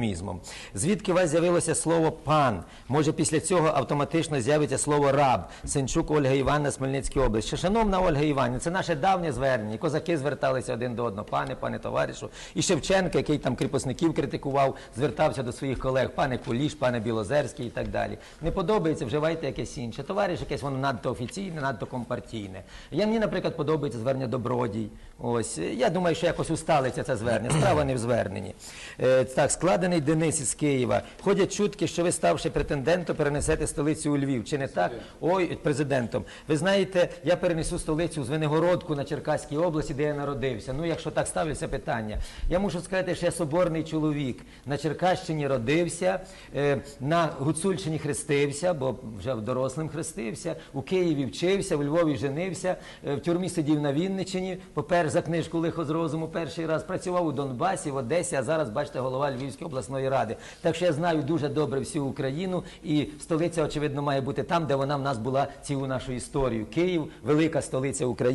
Мізмом. Звідки у вас з'явилося слово пан? Може, після цього автоматично з'явиться слово раб? Сенчук Ольга Івановна, Смельницька область. Шановна Ольга Іванівна, це наше давнє звернення. Козаки зверталися один до одного. Пане, пане товаришу. І Шевченко, який там кріпосників критикував, звертався до своїх колег, пане Куліш, пане Білозерський і так далі. Не подобається, вживайте якесь інше. Товариш, якесь воно надто офіційне, надто компартійне. Я мені, наприклад, подобається звернення Добродій. Ось я думаю, що якось усталиться це звернення. Справа не в зверненні. Е, так, складений Денис із Києва. Ходять чутки, що ви, ставши претендентом, перенесете столицю у Львів. Чи не так? Ой, президентом. Ви знаєте, я перенесу столицю з Винегородку на Черкаській області, де я народився. Ну, якщо так ставляться питання, я мушу сказати, що я соборний чоловік. На Черкащині родився, е, на Гуцульщині хрестився, бо вже в дорослим хрестився. У Києві вчився, у Львові женився, е, в тюрмі сидів на Вінниччині. Попер за книжку Лихо з розуму перший раз працював у Донбасі, в Одесі, а зараз, бачите, голова Львівської обласної ради. Так що я знаю дуже добре всю Україну, і столиця, очевидно, має бути там, де вона в нас була цілу нашу історію. Київ, велика столиця України.